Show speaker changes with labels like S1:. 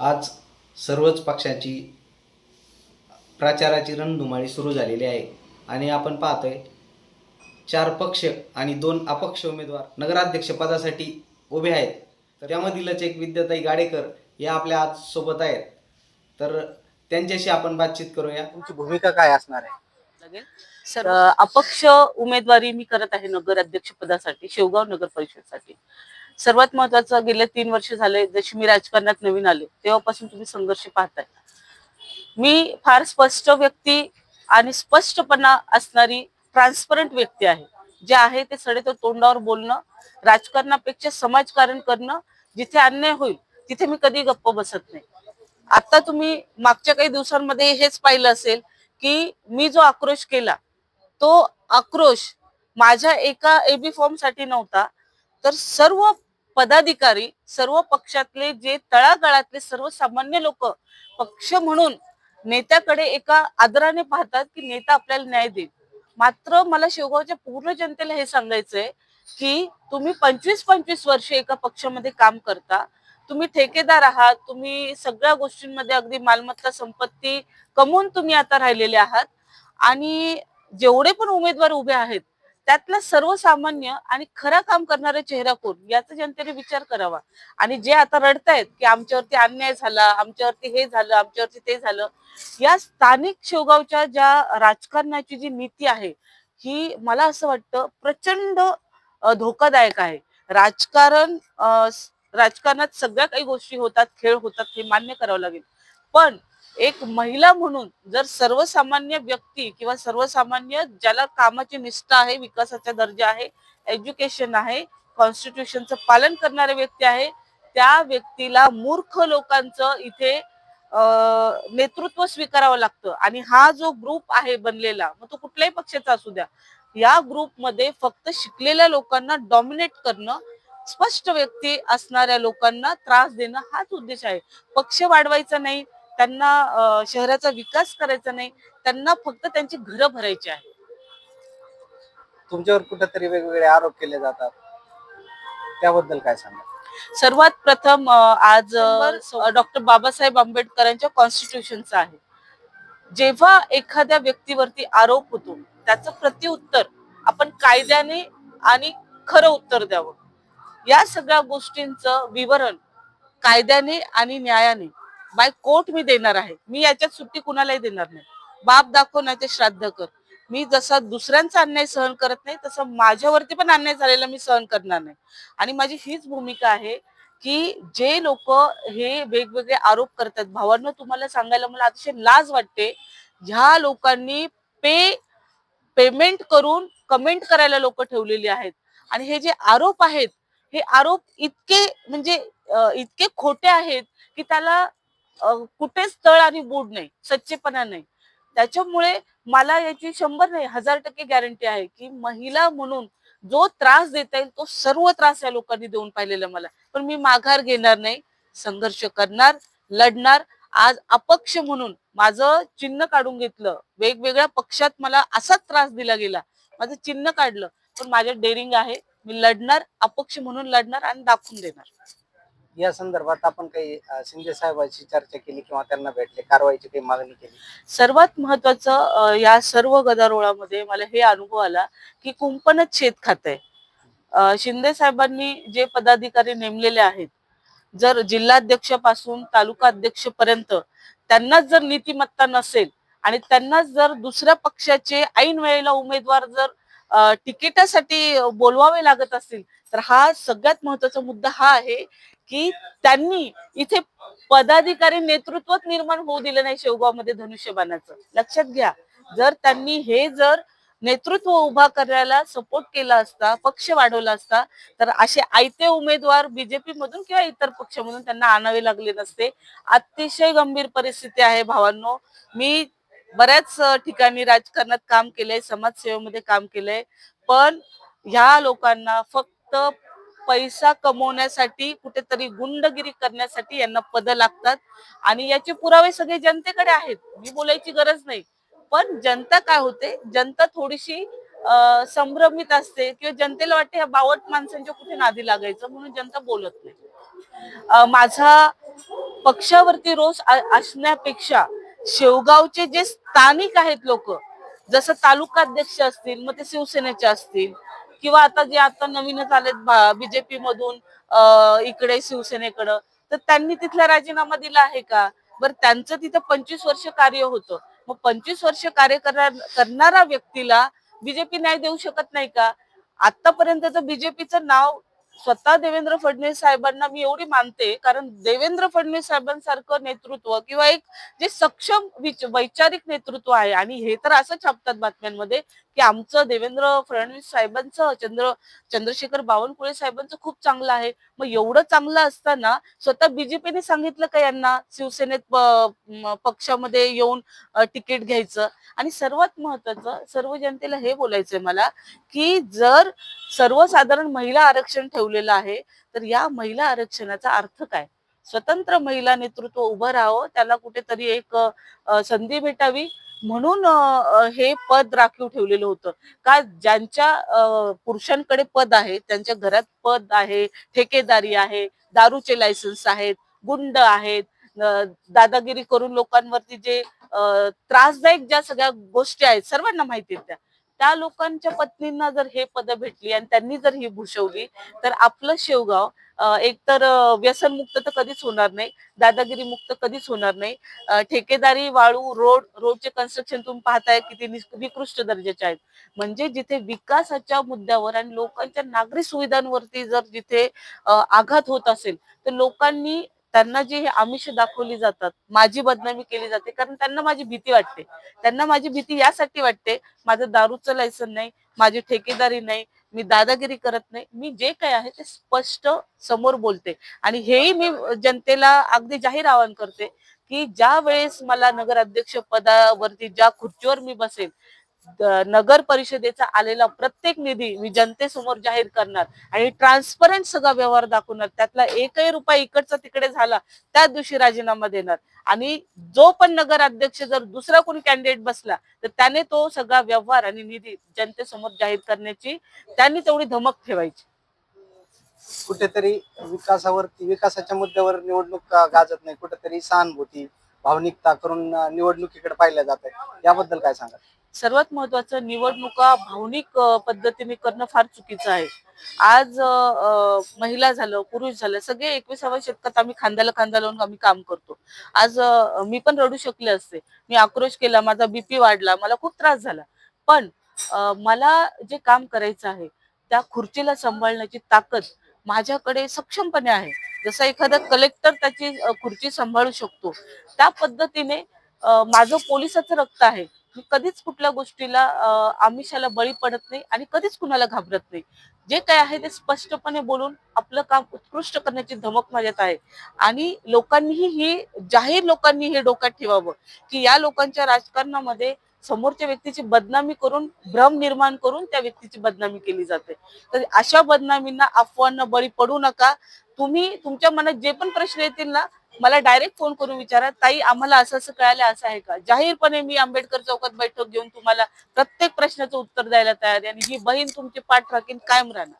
S1: आज सर्वच पक्षाची प्रचाराची रणधुमाळी सुरू झालेली आहे. आणि आपण पाहतोय चार पक्ष आणि दोन अपक्ष उमेदवार नगराध्यक्षपदासाठी उभे आहेत. तर त्यामधीलच एक विद्याताई गाडेकर या आपल्या आज सोबत आहेत. तर त्यांच्याशी आपण बातचीत करूया.
S2: तुमची भूमिका काय असणार आहे?
S3: लागेल तर अपक्ष उमेदवारी मी करत आहे नगर अध्यक्ष पदासाठी शेवगाव नगर परिषदसाठी. सर्वात महत्वाचं गेले तीन वर्ष झाले जशी मी राजकारणात नवीन आले तेव्हापासून तुम्ही संघर्ष पाहताय. मी फार स्पष्ट व्यक्ती आणि स्पष्टपणा असणारी ट्रान्सपरंट व्यक्ती आहे. जे आहे ते सडे तो तोंडावर बोलणं राजकारणापेक्षा समाजकारण करणं जिथे अन्याय होईल तिथे मी कधी गप्प बसत नाही. आता तुम्ही मागच्या काही दिवसांमध्ये हेच पाहिलं असेल की मी जो आक्रोश केला तो आक्रोश माझ्या एका एबी फॉर्मसाठी नव्हता तर सर्व पदाधिकारी सर्व पक्षातले जे तळागाळातले सर्वसामान्य लोक पक्ष म्हणून नेत्याकडे एका आदराने पाहतात की नेता आपल्याला न्याय देईल. मात्र मला शेवगावच्या पूर्ण जनतेला हे सांगायचंय की तुम्ही पंचवीस पंचवीस वर्षे एका पक्षामध्ये काम करता. तुम्ही ठेकेदार आहात तुम्ही सगळ्या गोष्टींमध्ये अगदी मालमत्ता संपत्ती कमवून तुम्ही आता राहिलेले आहात. आणि जेवढे पण उमेदवार उभे आहेत त्यातला सर्वसामान्य आणि खरा काम करणारा चेहरा कोण? याचा जनतेने विचार करावा. आणि जे आता रडतायत की आमच्यावरती अन्याय झाला आमच्यावरती हे झालं आमच्यावरती ते झालं या स्थानिक शेवगावच्या ज्या राजकारणाची जी नीती आहे ही मला असं वाटतं प्रचंड धोकादायक आहे. राजकारण राजकारणात सगळ्या काही गोष्टी होतात खेळ होतात हे मान्य करावं लागेल. पण एक महिला म्हणून जर सर्वसामान्य व्यक्ती किंवा सर्वसामान्य ज्याला कामाची निष्ठा आहे विकासाचा दर्जा आहे एज्युकेशन आहे कॉन्स्टिट्यूशनचं पालन करणारे व्यक्ती आहे त्या व्यक्तीला मूर्ख लोकांचं इथे नेतृत्व स्वीकारावं लागतं. आणि हा जो ग्रुप आहे बनलेला मग तो कुठल्याही पक्षाचा असू द्या या ग्रुपमध्ये फक्त शिकलेल्या लोकांना डॉमिनेट करणं स्पष्ट व्यक्ती असणाऱ्या लोकांना त्रास देणं हाच उद्देश आहे. पक्ष वाढवायचा नाही त्यांना शहराचा विकास करायचा नाही त्यांना फक्त त्यांची घरं भरायची आहे
S2: तुमच्यावर कुठेतरी वेगवेगळे आरोप केले जातात. त्याबद्दल काय सांगा
S3: सर्वात प्रथम आज डॉक्टर बाबासाहेब आंबेडकरांच्या कॉन्स्टिट्यूशनचा आहे. जेव्हा एखाद्या व्यक्तीवरती आरोप होतो त्याचं प्रत्युत्तर आपण कायद्याने आणि खरं उत्तर द्यावं. या सगळ्या गोष्टींचं विवरण कायद्याने आणि न्यायाने बाय कोर्ट मी देणार आहे. मी याच्यात सुट्टी कुणालाही देणार नाही. बाप दाखव नाही ते श्राद्ध कर. मी जसा दुसऱ्यांचा अन्याय सहन करत नाही तसं माझ्यावरती पण अन्याय झालेला मी सहन करणार नाही. आणि माझी हीच भूमिका आहे की जे लोक हे वेगवेगळे आरोप करतात भावांना तुम्हाला सांगायला मला अतिशय लाज वाटते. ह्या लोकांनी पे पेमेंट करून कमेंट करायला लोक ठेवलेली आहेत. आणि हे जे आरोप आहेत हे आरोप इतके म्हणजे इतके खोटे आहेत की त्याला कुठेच तळ आणि बूड नाही सच्चेपणा नाही. त्याच्यामुळे मला याची शंभर नाही हजार टक्के गॅरंटी आहे की महिला म्हणून जो त्रास देता येईल तो सर्व त्रास या लोकांनी देऊन पाहिलेला मला. पण मी माघार घेणार नाही संघर्ष करणार लढणार. आज अपक्ष म्हणून माझं चिन्ह काढून घेतलं वेगवेगळ्या पक्षात मला असाच त्रास दिला गेला. माझं चिन्ह काढलं पण माझ्या डेअरिंग आहे मी लढणार अपक्ष म्हणून लढणार आणि दाखवून देणार.
S2: या संदर्भात आपण काही शिंदे साहेबांशी चर्चा केली किंवा त्यांना भेटले कारवाईची काही मागणी केली?
S3: सर्वात महत्वाचं अं, या सर्व गदारोळामध्ये मला हे अनुभव आला की कुंपणच शेत खात आहे. शिंदे साहेबांनी जे पदाधिकारी नेमलेले आहेत जर जिल्हाध्यक्षापासून तालुका अध्यक्षपर्यंत त्यांनाच जर नीतिमत्ता नसेल आणि त्यांनाच जर दुसऱ्या पक्षाचे ऐन वेळेला उमेदवार जर तिकिटासाठी बोलवावे लागत असतील तर हा सगळ्यात महत्त्वाचा मुद्दा हा आहे की त्यांनी इथे पदाधिकारी नेतृत्वच निर्माण होऊ दिलं नाही शेवगावमध्ये धनुष्यबाणाचं. लक्षात घ्या जर त्यांनी हे जर नेतृत्व उभा करायला सपोर्ट केला असता पक्ष वाढवला असता तर असे आयते उमेदवार बीजेपी मधून किंवा इतर पक्षामधून त्यांना आणावे लागले नसते. अतिशय गंभीर परिस्थिती आहे भावांनो. मी बऱ्याच ठिकाणी राजकारणात काम केलंय समाजसेवेमध्ये काम केलंय. पण ह्या लोकांना फक्त पैसा कमवण्यासाठी कुठेतरी गुंडगिरी करण्यासाठी यांना पद लागतात. आणि याचे पुरावे सगळे जनतेकडे आहेत. मी बोलायची गरज नाही. पण जनता काय होते? जनता थोडीशी संभ्रमित असते किंवा जनतेला वाटते ह्या बावट माणसांच्या कुठे नादी लागायचं? म्हणून जनता बोलत नाही. माझा पक्षावरती रोष असण्यापेक्षा शेवगावचे जे स्थानिक आहेत लोक जसं तालुका अध्यक्ष असतील मग ते शिवसेनेचे असतील किंवा आता जे आता नवीनच आलेत बीजेपी मधून इकडे शिवसेनेकडं तर त्यांनी तिथला राजीनामा दिला आहे का? बरं त्यांचं तिथं पंचवीस वर्ष कार्य होतं. मग पंचवीस वर्ष कार्य करणार करणाऱ्या व्यक्तीला बीजेपी न्याय देऊ शकत नाही का? आतापर्यंतचं बीजेपीचं नाव स्वतः देवेंद्र फडणवीस साहेबांना मी एवढी मानते कारण देवेंद्र फडणवीस साहेबांसारखं नेतृत्व किंवा एक जे सक्षम वैचारिक नेतृत्व आहे आणि हे तर असं छापतात बातम्यांमध्ये की आमचं देवेंद्र फडणवीस साहेबांचं चंद्र चंद्रशेखर बावनकुळे साहेबांचं खूप चांगलं आहे. मग एवढं चांगलं असताना स्वतः बीजेपीने सांगितलं का यांना? शिवसेनेत पक्षामध्ये येऊन तिकीट घ्यायचं. आणि सर्वात महत्वाचं सर्व जनतेला हे बोलायचंय मला की जर सर्वसाधारण महिला आरक्षण ठेवलेलं आहे तर या महिला आरक्षणाचा अर्थ काय? स्वतंत्र महिला नेतृत्व उभं राहावं त्याला कुठेतरी एक संधी भेटावी म्हणून हे पद राखीव ठेवलेलं होतं. का ज्यांच्या पुरुषांकडे पद आहे त्यांच्या घरात पद आहे ठेकेदारी आहे दारूचे लायसन्स आहेत गुंड आहेत दादागिरी करून लोकांवरती जे त्रासदायक ज्या सगळ्या गोष्टी आहेत सर्वांना माहिती आहेत त्या. त्या लोकांच्या पत्नींना जर हे पद भेटली आणि त्यांनी जर ही भूषवली तर आपलं शेवगाव एकतर व्यसनमुक्त तर कधीच होणार नाही दादागिरी मुक्त कधीच होणार नाही. ठेकेदारी वाळू रोड रोडचे कन्स्ट्रक्शन तुम्ही पाहताय किती निस- निकृष्ट दर्जाचे आहेत. म्हणजे जिथे विकासाच्या मुद्द्यावर आणि लोकांच्या नागरी सुविधांवरती जर जिथे आघात होत असेल तर लोकांनी त्यांना जी हे आमिष दाखवली जातात माझी बदनामी केली जाते कारण त्यांना माझी भीती वाटते. त्यांना माझी भीती यासाठी वाटते माझं दारूचं लायसन नाही माझी ठेकेदारी नाही मी दादागिरी करत नाही. मी जे काय आहे ते स्पष्ट समोर बोलते. आणि हेही मी जनतेला अगदी जाहीर आवाहन करते की ज्या वेळेस मला नगराध्यक्ष पदावरती ज्या खुर्चीवर मी बसेल नगर परिषदेचा आलेला प्रत्येक निधी मी जनतेसमोर जाहीर करणार आणि ट्रान्सपरंट सगळा व्यवहार दाखवणार. त्यातला एकही रुपया इकडचा तिकडे झाला त्या दिवशी राजीनामा देणार. आणि जो पण नगर अध्यक्ष जर दुसरा कोणी कॅन्डिडेट बसला तर त्याने तो सगळा व्यवहार आणि निधी जनतेसमोर जाहीर करण्याची त्यांनी तेवढी धमक ठेवायची.
S2: कुठेतरी विकासावरती विकासाच्या मुद्द्यावर निवडणूक गाजत नाही कुठेतरी सहानुभूती भावनिकता करून निवडणुकीकडे पाहिल्या जात आहे याबद्दल काय सांगा
S3: सर्वात महत्वाचं निवडणुका भावनिक पद्धतीने करणं फार चुकीचं आहे. आज महिला झालं पुरुष झालं सगळे एकविसाव्या शतकात आम्ही खांद्याला खांदा लावून आम्ही काम करतो. आज मी पण रडू शकले असते. मी आक्रोश केला माझा बीपी वाढला मला खूप त्रास झाला. पण मला जे काम करायचं आहे त्या खुर्चीला सांभाळण्याची ताकद माझ्याकडे सक्षमपणे आहे. जसा एखादा कलेक्टर त्याची खुर्ची सांभाळू शकतो. त्या पद्धतीने माझं पोलिसाचं रक्त आहे. कधीच कुठल्या गोष्टीला आमिषाला बळी पडत नाही आणि कधीच कुणाला घाबरत नाही. जे काय आहे ते स्पष्टपणे बोलून आपलं काम उत्कृष्ट करण्याची धमक माझ्यात आहे. आणि लोकांनीही ही जाहीर लोकांनी हे डोक्यात ठेवावं की या लोकांच्या राजकारणामध्ये समोरच्या व्यक्तीची बदनामी करून भ्रम निर्माण करून त्या व्यक्तीची बदनामी केली जाते. तर अशा बदनामींना अफवांना बळी पडू नका. तुम्ही तुमच्या मनात जे पण प्रश्न येतील ना मला डायरेक्ट फोन करून विचारा. ताई आम्हाला असं असं कळालं असं आहे का? जाहीरपणे मी आंबेडकर चौकात बैठक घेऊन तुम्हाला प्रत्येक प्रश्नाचं उत्तर द्यायला तयार आहे आणि ही बहीण तुमची पाठ राखीन कायम राहणार.